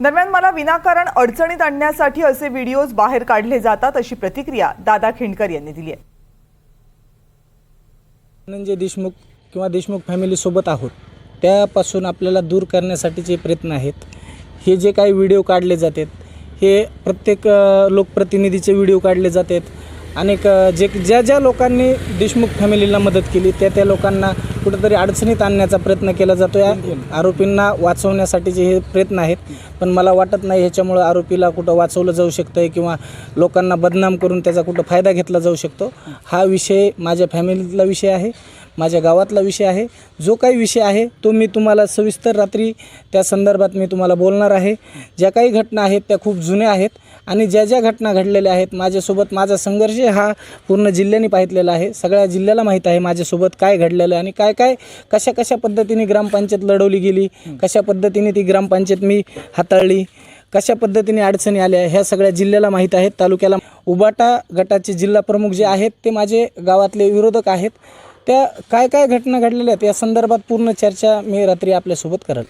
दरम्यान मला विनाकारण अडचणीत आणण्यासाठी असे व्हिडिओज बाहेर काढले जातात अशी प्रतिक्रिया दादा खिंडकर यांनी दिली आहे. धनंजय देशमुख किंवा देशमुख फॅमिलीसोबत आहोत. त्यापासून आपल्याला दूर करण्यासाठीचे प्रयत्न आहेत हे जे काही व्हिडिओ काढले जातात हे प्रत्येक लोकप्रतिनिधीचे व्हिडिओ काढले जातात अनेक जे ज्या ज्या लोकांनी देशमुख फॅमिलीला मदत केली त्या त्या लोकांना कुठंतरी अडचणीत आणण्याचा प्रयत्न केला जातो. या आरोपींना वाचवण्यासाठीचे हे प्रयत्न आहेत पण मला वाटत नाही ह्याच्यामुळं आरोपीला कुठं वाचवलं जाऊ शकतं किंवा लोकांना बदनाम करून त्याचा कुठं फायदा घेतला जाऊ शकतो. हा विषय माझ्या फॅमिलीतला विषय आहे. माझ्या गावातला विषय आहे. जो काही विषय आहे तो मी तुम्हाला सविस्तर रात्री त्या संदर्भात मी तुम्हाला बोलणार आहे. ज्या काही घटना आहेत त्या खूप जुन्या आहेत आणि ज्या ज्या घटना घडलेल्या आहेत माझ्यासोबत माझा संघर्ष हा पूर्ण जिल्ह्याने पाहितलेला आहे. सगळ्या जिल्ह्याला माहीत आहे माझ्यासोबत काय घडलेलं आहे आणि काय काय कशा कशा पद्धतीने ग्रामपंचायत लढवली गेली कशा पद्धतीने ती ग्रामपंचायत मी हाताळली कशा पद्धतीने अडचणी आल्या ह्या सगळ्या जिल्ह्याला माहीत आहेत. तालुक्याला उबाटा गटाचे जिल्हा प्रमुख जे आहेत ते माझे गावातले विरोधक आहेत. त्या काय काय घटना घडलेल्या आहेत? या संदर्भात पूर्ण चर्चा मी रात्री आपल्यासोबत करेल.